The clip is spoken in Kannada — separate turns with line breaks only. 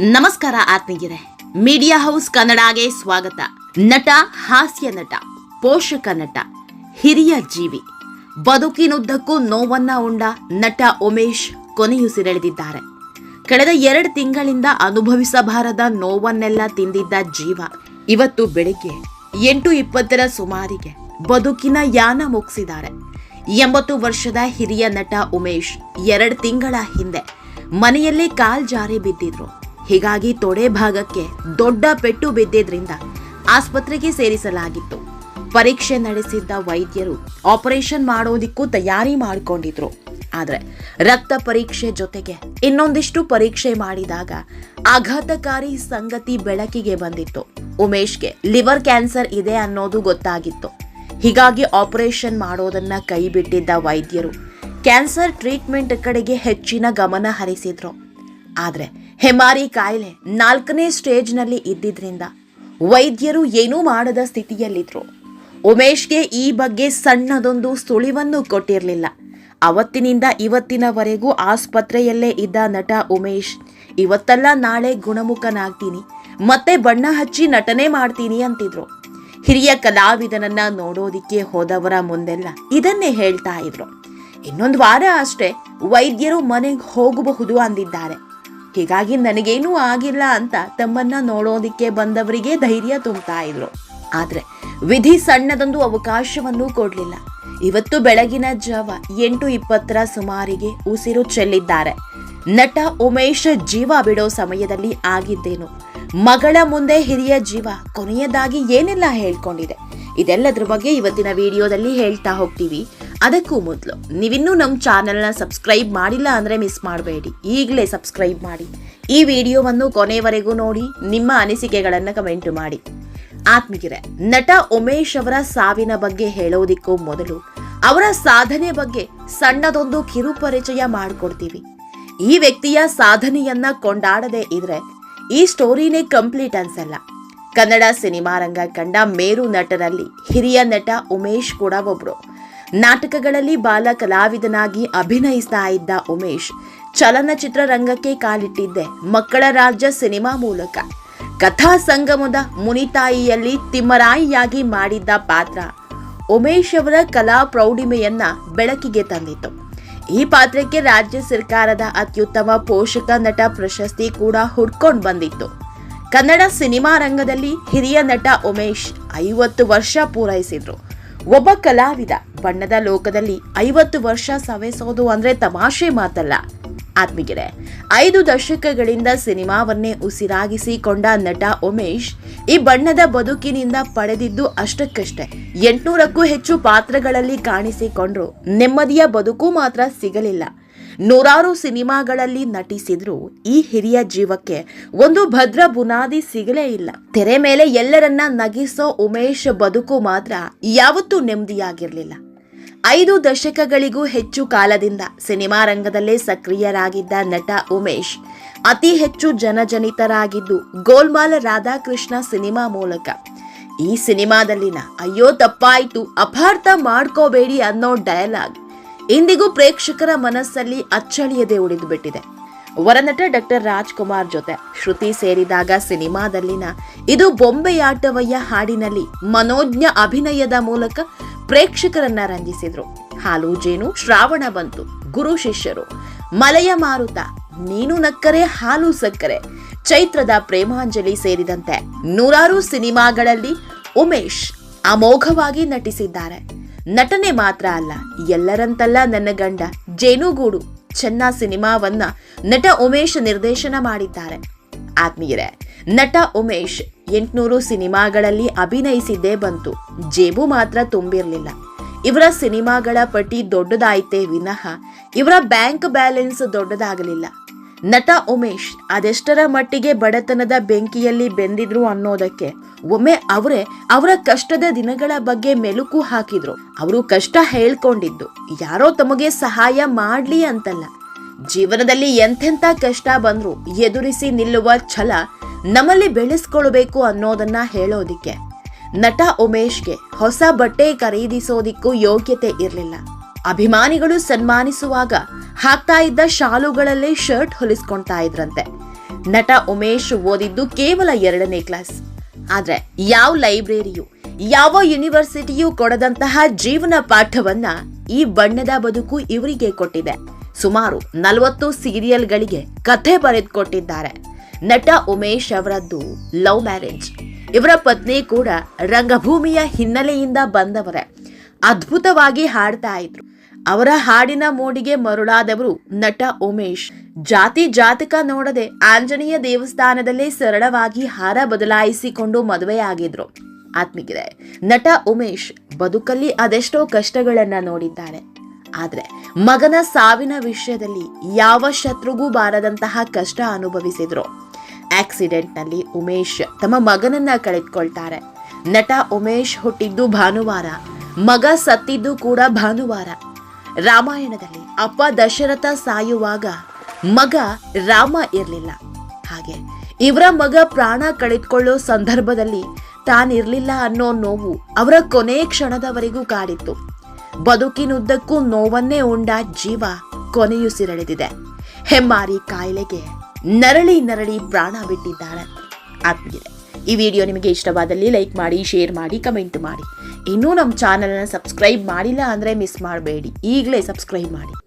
ನಮಸ್ಕಾರ ಆತ್ಮೀಯರೇ. ಮೀಡಿಯಾ ಹೌಸ್ ಕನ್ನಡಗೆ ಸ್ವಾಗತ. ನಟ, ಹಾಸ್ಯ ನಟ, ಪೋಷಕ ನಟ, ಹಿರಿಯ ಜೀವಿ. ಬದುಕಿನುದ್ದಕ್ಕೂ ನೋವನ್ನ ಉಂಡ ನಟ ಉಮೇಶ್ ಕೊನೆಯುಸಿರೆಳೆದಿದ್ದಾರೆ ಕಳೆದ ಎರಡು ತಿಂಗಳಿಂದ ಅನುಭವಿಸಬಾರದ ನೋವನ್ನೆಲ್ಲ ತಿಂದಿದ್ದ ಜೀವ ಇವತ್ತು ಬೆಳಿಗ್ಗೆ ಎಂಟು ಇಪ್ಪತ್ತರ ಸುಮಾರಿಗೆ ಬದುಕಿನ ಯಾನ ಮುಗಿಸಿದ್ದಾರೆ. ಎಂಬತ್ತು ವರ್ಷದ ಹಿರಿಯ ನಟ ಉಮೇಶ್ ಎರಡು ತಿಂಗಳ ಹಿಂದೆ ಮನೆಯಲ್ಲೇ ಕಾಲ್ ಜಾರಿ ಬಿದ್ದಿದ್ರು. ಹೀಗಾಗಿ ತೊಡೆ ಭಾಗಕ್ಕೆ ದೊಡ್ಡ ಪೆಟ್ಟು ಬಿದ್ದಿದ್ರಿಂದ ಆಸ್ಪತ್ರೆಗೆ ಸೇರಿಸಲಾಗಿತ್ತು. ಪರೀಕ್ಷೆ ನಡೆಸಿದ್ದ ವೈದ್ಯರು ಆಪರೇಷನ್ ಮಾಡೋದಿಕ್ಕೂ ತಯಾರಿ ಮಾಡಿಕೊಂಡಿದ್ರು. ಆದ್ರೆ ರಕ್ತ ಪರೀಕ್ಷೆ ಜೊತೆಗೆ ಇನ್ನೊಂದಿಷ್ಟು ಪರೀಕ್ಷೆ ಮಾಡಿದಾಗ ಆಘಾತಕಾರಿ ಸಂಗತಿ ಬೆಳಕಿಗೆ ಬಂದಿತ್ತು. ಉಮೇಶ್ಗೆ ಲಿವರ್ ಕ್ಯಾನ್ಸರ್ ಇದೆ ಅನ್ನೋದು ಗೊತ್ತಾಗಿತ್ತು. ಹೀಗಾಗಿ ಆಪರೇಷನ್ ಮಾಡೋದನ್ನ ಕೈಬಿಟ್ಟಿದ್ದ ವೈದ್ಯರು ಕ್ಯಾನ್ಸರ್ ಟ್ರೀಟ್ಮೆಂಟ್ ಕಡೆಗೆ ಹೆಚ್ಚಿನ ಗಮನ ಹರಿಸಿದ್ರು. ಆದ್ರೆ ಹೆಮಾರಿ ಕಾಯಿಲೆ ನಾಲ್ಕನೇ ಸ್ಟೇಜ್ನಲ್ಲಿ ಇದ್ದಿದ್ರಿಂದ ವೈದ್ಯರು ಏನೂ ಮಾಡದ ಸ್ಥಿತಿಯಲ್ಲಿದ್ರು. ಉಮೇಶ್ಗೆ ಈ ಬಗ್ಗೆ ಸಣ್ಣದೊಂದು ಸುಳಿವನ್ನು ಕೊಟ್ಟಿರಲಿಲ್ಲ. ಅವತ್ತಿನಿಂದ ಇವತ್ತಿನವರೆಗೂ ಆಸ್ಪತ್ರೆಯಲ್ಲೇ ಇದ್ದ ನಟ ಉಮೇಶ್, ಇವತ್ತಲ್ಲ ನಾಳೆ ಗುಣಮುಖನಾಗ್ತೀನಿ, ಮತ್ತೆ ಬಣ್ಣ ಹಚ್ಚಿ ನಟನೆ ಮಾಡ್ತೀನಿ ಅಂತಿದ್ರು. ಹಿರಿಯ ಕಲಾವಿದನನ್ನ ನೋಡೋದಿಕ್ಕೆ ಹೋದವರ ಮುಂದೆಲ್ಲ ಇದನ್ನೇ ಹೇಳ್ತಾ ಇದ್ರು. ಇನ್ನೊಂದು ವಾರ ಅಷ್ಟೇ ವೈದ್ಯರು ಮನೆಗೆ ಹೋಗಬಹುದು ಅಂದಿದ್ದಾರೆ. ಹೀಗಾಗಿ ನನಗೇನೂ ಆಗಿಲ್ಲ ಅಂತ ತಮ್ಮನ್ನ ನೋಡೋದಿಕ್ಕೆ ಬಂದವರಿಗೆ ಧೈರ್ಯ ತುಂಬ್ತಾ ಇದ್ರು. ಆದರೆ ವಿಧಿ ಸಣ್ಣದೊಂದು ಅವಕಾಶವನ್ನು ಕೊಡಲಿಲ್ಲ. ಇವತ್ತು ಬೆಳಗಿನ ಜಾವ ಎಂಟು ಇಪ್ಪತ್ತರ ಸುಮಾರಿಗೆ ಉಸಿರು ಚೆಲ್ಲಿದ್ದಾರೆ. ನಟ ಉಮೇಶ್ ಜೀವ ಬಿಡೋ ಸಮಯದಲ್ಲಿ ಆಗಿದ್ದೇನು. ಮಗಳ ಮುಂದೆ ಹಿರಿಯ ಜೀವ ಕೊನೆಯದಾಗಿ ಏನೆಲ್ಲ ಹೇಳ್ಕೊಂಡಿದೆ. ಇದೆಲ್ಲದ್ರ ಬಗ್ಗೆ ಇವತ್ತಿನ ವಿಡಿಯೋದಲ್ಲಿ ಹೇಳ್ತಾ ಹೋಗ್ತೀವಿ. ಅದಕ್ಕೂ ಮೊದಲು, ನೀವಿನ್ನೂ ನಮ್ಮ ಚಾನೆಲ್ನ ಸಬ್ಸ್ಕ್ರೈಬ್ ಮಾಡಿಲ್ಲ ಅಂದರೆ ಮಿಸ್ ಮಾಡಬೇಡಿ. ಈಗಲೇ ಸಬ್ಸ್ಕ್ರೈಬ್ ಮಾಡಿ. ಈ ವಿಡಿಯೋವನ್ನು ಕೊನೆಯವರೆಗೂ ನೋಡಿ, ನಿಮ್ಮ ಅನಿಸಿಕೆಗಳನ್ನು ಕಮೆಂಟ್ ಮಾಡಿ. ಆತ್ಮೀಯರೇ, ನಟ ಉಮೇಶ್ ಅವರ ಸಾವಿನ ಬಗ್ಗೆ ಹೇಳೋದಿಕ್ಕೂ ಮೊದಲು, ಅವರ ಸಾಧನೆ ಬಗ್ಗೆ ಸಣ್ಣದೊಂದು ಕಿರುಪರಿಚಯ ಮಾಡಿಕೊಡ್ತೀವಿ. ಈ ವ್ಯಕ್ತಿಯ ಸಾಧನೆಯನ್ನ ಕೊಂಡಾಡದೆ ಇದ್ರೆ ಈ ಸ್ಟೋರಿನೇ ಕಂಪ್ಲೀಟ್ ಅನ್ಸಲ್ಲ. ಕನ್ನಡ ಸಿನಿಮಾ ರಂಗ ಕಂಡ ಮೇರು ನಟರಲ್ಲಿ ಹಿರಿಯ ನಟ ಉಮೇಶ್ ಕೂಡ ಒಬ್ರು. ನಾಟಕಗಳಲ್ಲಿ ಬಾಲ ಕಲಾವಿದನಾಗಿ ಅಭಿನಯಿಸ್ತಾ ಇದ್ದ ಉಮೇಶ್ ಚಲನಚಿತ್ರ ರಂಗಕ್ಕೆ ಕಾಲಿಟ್ಟಿದ್ದೆ ಮಕ್ಕಳ ರಾಜ್ಯ ಸಿನಿಮಾ ಮೂಲಕ. ಕಥಾ ಸಂಗಮದ ಮುನಿತಾಯಿಯಲ್ಲಿ ತಿಮ್ಮರಾಯಿಯಾಗಿ ಮಾಡಿದ್ದ ಪಾತ್ರ ಉಮೇಶ್ ಅವರ ಕಲಾ ಪ್ರೌಢಿಮೆಯನ್ನ ಬೆಳಕಿಗೆ ತಂದಿತ್ತು. ಈ ಪಾತ್ರಕ್ಕೆ ರಾಜ್ಯ ಸರ್ಕಾರದ ಅತ್ಯುತ್ತಮ ಪೋಷಕ ನಟ ಪ್ರಶಸ್ತಿ ಕೂಡ ಹುಡ್ಕೊಂಡು ಬಂದಿತ್ತು. ಕನ್ನಡ ಸಿನಿಮಾ ರಂಗದಲ್ಲಿ ಹಿರಿಯ ನಟ ಉಮೇಶ್ ಐವತ್ತು ವರ್ಷ ಪೂರೈಸಿದ್ರು. ಒಬ್ಬ ಕಲಾವಿದ. ಬಣ್ಣದ ಲೋಕದಲ್ಲಿ ಐವತ್ತು ವರ್ಷ ಸವೆಸೋದು ಅಂದ್ರೆ ತಮಾಷೆ ಮಾತಲ್ಲ. ಆತ್ಮೀಗೆರೆ ಐದು ದಶಕಗಳಿಂದ ಸಿನಿಮಾವನ್ನೇ ಉಸಿರಾಗಿಸಿಕೊಂಡ ನಟ ಉಮೇಶ್ ಈ ಬಣ್ಣದ ಬದುಕಿನಿಂದ ಪಡೆದಿದ್ದು ಅಷ್ಟಕ್ಕಷ್ಟೇ. ಎಂಟ್ನೂರಕ್ಕೂ ಹೆಚ್ಚು ಪಾತ್ರಗಳಲ್ಲಿ ಕಾಣಿಸಿಕೊಂಡ್ರು. ನೆಮ್ಮದಿಯ ಬದುಕು ಮಾತ್ರ ಸಿಗಲಿಲ್ಲ. ನೂರಾರು ಸಿನಿಮಾಗಳಲ್ಲಿ ನಟಿಸಿದ್ರು ಈ ಹಿರಿಯ ಜೀವಕ್ಕೆ ಒಂದು ಭದ್ರ ಬುನಾದಿ ಸಿಗಲೇ ಇಲ್ಲ. ತೆರೆ ಮೇಲೆ ಎಲ್ಲರನ್ನ ನಗಿಸೋ ಉಮೇಶ್ ಬದುಕು ಮಾತ್ರ ಯಾವತ್ತೂ ನೆಮ್ಮದಿಯಾಗಿರ್ಲಿಲ್ಲ. ಐದು ದಶಕಗಳಿಗೂ ಹೆಚ್ಚು ಕಾಲದಿಂದ ಸಿನಿಮಾ ರಂಗದಲ್ಲೇ ಸಕ್ರಿಯರಾಗಿದ್ದ ನಟ ಉಮೇಶ್. ಅತಿ ಹೆಚ್ಚು ಜನಜನಿತರಾಗಿದ್ದು ಗೋಲ್ಮಾಲ್ ರಾಧಾಕೃಷ್ಣ ಸಿನಿಮಾ ಮೂಲಕ. ಈ ಸಿನಿಮಾದಲ್ಲಿನ ಅಯ್ಯೋ ತಪ್ಪಾಯ್ತು, ಅಪಾರ್ಥ ಮಾಡ್ಕೋಬೇಡಿ ಅನ್ನೋ ಡಯಲಾಗ್ ಇಂದಿಗೂ ಪ್ರೇಕ್ಷಕರ ಮನಸ್ಸಲ್ಲಿ ಅಚ್ಚಳಿಯದೆ ಉಳಿದು ಬಿಟ್ಟಿದೆ ವರನಟ ಡಾಕ್ಟರ್ ರಾಜ್ಕುಮಾರ್ ಜೊತೆ ಶ್ರುತಿ ಸೇರಿದಾಗ ಸಿನಿಮಾದಲ್ಲಿನ ಇದು ಬೊಂಬೆಯಾಟವಯ್ಯ ಹಾಡಿನಲ್ಲಿ ಮನೋಜ್ಞ ಅಭಿನಯದ ಮೂಲಕ ಪ್ರೇಕ್ಷಕರನ್ನ ರಂಜಿಸಿದ್ರು. ಹಾಲು ಜೇನು, ಶ್ರಾವಣ ಬಂತು, ಗುರು ಶಿಷ್ಯರು. ಮಲೆಯ ಮಾರುತ, ನೀನು ನಕ್ಕರೆ, ಹಾಲು ಸಕ್ಕರೆ. ಚೈತ್ರದ ಪ್ರೇಮಾಂಜಲಿ ಸೇರಿದಂತೆ ನೂರಾರು ಸಿನಿಮಾಗಳಲ್ಲಿ ಉಮೇಶ್ ಅಮೋಘವಾಗಿ ನಟಿಸಿದ್ದಾರೆ. ನಟನೆ ಮಾತ್ರ ಅಲ್ಲ, ಎಲ್ಲರಂತಲ್ಲ ನನ್ನ ಗಂಡ ಜೇನುಗೂಡು, ಚೆನ್ನ ಸಿನಿಮಾವನ್ನ ನಟ ಉಮೇಶ್ ನಿರ್ದೇಶನ ಮಾಡಿದ್ದಾರೆ. ಆತ್ಮೀಯರೇ, ನಟ ಉಮೇಶ್ ಎಂಟ್ನೂರು ಸಿನಿಮಾಗಳಲ್ಲಿ ಅಭಿನಯಿಸಿದ್ದೇ ಬಂತು. ಜೇಬು ಮಾತ್ರ ತುಂಬಿರಲಿಲ್ಲ. ಇವರ ಸಿನಿಮಾಗಳ ಪಟ್ಟಿ ದೊಡ್ಡದಾಯಿತೇ ವಿನಃ ಇವರ ಬ್ಯಾಂಕ್ ಬ್ಯಾಲೆನ್ಸ್ ದೊಡ್ಡದಾಗಲಿಲ್ಲ. ನಟ ಉಮೇಶ್ ಅದೆಷ್ಟರ ಮಟ್ಟಿಗೆ ಬಡತನದ ಬೆಂಕಿಯಲ್ಲಿ ಬೆಂದಿದ್ರು ಅನ್ನೋದಕ್ಕೆ ಒಮ್ಮೆ ಅವರೇ ಅವರ ಕಷ್ಟದ ದಿನಗಳ ಬಗ್ಗೆ ಮೆಲುಕು ಹಾಕಿದ್ರು. ಅವರು ಕಷ್ಟ ಹೇಳ್ಕೊಂಡಿದ್ದು, ಯಾರೋ ತಮಗೆ ಸಹಾಯ ಮಾಡ್ಲಿ ಅಂತಲ್ಲ. ಜೀವನದಲ್ಲಿ ಎಂಥೆಂಥ ಕಷ್ಟ ಬಂದ್ರು ಎದುರಿಸಿ ನಿಲ್ಲುವ ಛಲ ನಮ್ಮಲ್ಲಿ ಬೆಳೆಸ್ಕೊಳ್ಬೇಕು ಅನ್ನೋದನ್ನ ಹೇಳೋದಿಕ್ಕೆ. ನಟ ಉಮೇಶ್ಗೆ ಹೊಸ ಬಟ್ಟೆ ಖರೀದಿಸೋದಿಕ್ಕೂ ಯೋಗ್ಯತೆ ಇರಲಿಲ್ಲ. ಅಭಿಮಾನಿಗಳು ಸನ್ಮಾನಿಸುವಾಗ ಹಾಕ್ತಾ ಇದ್ದ ಶಾಲುಗಳಲ್ಲೇ ಶರ್ಟ್ ಹೊಲಿಸ್ಕೊಳ್ತಾ ಇದ್ರಂತೆ. ನಟ ಉಮೇಶ್ ಓದಿದ್ದು ಕೇವಲ ಎರಡನೇ ಕ್ಲಾಸ್. ಆದರೆ ಯಾವ ಲೈಬ್ರರಿಯು, ಯಾವ ಯೂನಿವರ್ಸಿಟಿಯೂ ಕೊಡದಂತಹ ಜೀವನ ಪಾಠವನ್ನ ಈ ಬಣ್ಣದ ಬದುಕು ಇವರಿಗೆ ಕೊಟ್ಟಿದೆ. ಸುಮಾರು ನಲವತ್ತು ಸೀರಿಯಲ್ಗಳಿಗೆ ಕಥೆ ಬರೆದುಕೊಟ್ಟಿದ್ದಾರೆ. ನಟ ಉಮೇಶ್ ಅವರದ್ದು ಲವ್ ಮ್ಯಾರೇಜ್. ಇವರ ಪತ್ನಿ ಕೂಡ ರಂಗಭೂಮಿಯ ಹಿನ್ನೆಲೆಯಿಂದ ಬಂದವರೇ. ಅದ್ಭುತವಾಗಿ ಹಾಡ್ತಾ ಇದ್ರು. ಅವರ ಹಾಡಿನ ಮೋಡಿಗೆ ಮರುಳಾದವರು ನಟ ಉಮೇಶ್. ಜಾತಿ ಜಾತಕ ನೋಡದೆ ಆಂಜನೇಯ ದೇವಸ್ಥಾನದಲ್ಲೇ ಸರಳವಾಗಿ ಹಾರ ಬದಲಾಯಿಸಿಕೊಂಡು ಮದುವೆಯಾಗಿದ್ರು. ಆತ್ಮಿಕಿದೆ ನಟ ಉಮೇಶ್ ಬದುಕಲ್ಲಿ ಅದೆಷ್ಟೋ ಕಷ್ಟಗಳನ್ನ ನೋಡಿದ್ದಾರೆ ಆದ್ರೆ ಮಗನ ಸಾವಿನ ವಿಷಯದಲ್ಲಿ ಯಾವ ಶತ್ರುಗೂ ಬಾರದಂತಹ ಕಷ್ಟ ಅನುಭವಿಸಿದ್ರು. ಆಕ್ಸಿಡೆಂಟ್ನಲ್ಲಿ ಉಮೇಶ್ ತಮ್ಮ ಮಗನನ್ನ ಕಳೆದುಕೊಳ್ತಾರೆ. ನಟ ಉಮೇಶ್ ಹುಟ್ಟಿದ್ದು ಭಾನುವಾರ, ಮಗ ಸತ್ತಿದ್ದು ಕೂಡ ಭಾನುವಾರ. ರಾಮಾಯಣದಲ್ಲಿ ಅಪ್ಪ ದಶರಥ ಸಾಯುವಾಗ ಮಗ ರಾಮ ಇರಲಿಲ್ಲ. ಹಾಗೆ ಇವರ ಮಗ ಪ್ರಾಣ ಕಳೆದುಕೊಳ್ಳೋ ಸಂದರ್ಭದಲ್ಲಿ ತಾನಿರ್ಲಿಲ್ಲ ಅನ್ನೋ ನೋವು ಅವರ ಕೊನೆ ಕ್ಷಣದವರೆಗೂ ಕಾಡಿತ್ತು. ಬದುಕಿನುದ್ದಕ್ಕೂ ನೋವನ್ನೇ ಉಂಡ ಜೀವ ಕೊನೆಯುಸಿರೆಳೆದಿದೆ ಹೆಮ್ಮಾರಿ ಕಾಯಿಲೆಗೆ ನರಳಿ ನರಳಿ ಪ್ರಾಣ ಬಿಟ್ಟಿದ್ದಾರೆ. ಆತ್ಮೀಯರೇ, ಈ ವಿಡಿಯೋ ನಿಮಗೆ ಇಷ್ಟವಾದಲ್ಲಿ ಲೈಕ್ ಮಾಡಿ, ಶೇರ್ ಮಾಡಿ, ಕಮೆಂಟ್ ಮಾಡಿ. ಇನ್ನೂ ನಮ್ಮ ಚಾನಲನ್ನು ಸಬ್ಸ್ಕ್ರೈಬ್ ಮಾಡಿಲ್ಲ ಅಂದರೆ ಮಿಸ್ ಮಾಡಬೇಡಿ. ಈಗಲೇ ಸಬ್ಸ್ಕ್ರೈಬ್ ಮಾಡಿ.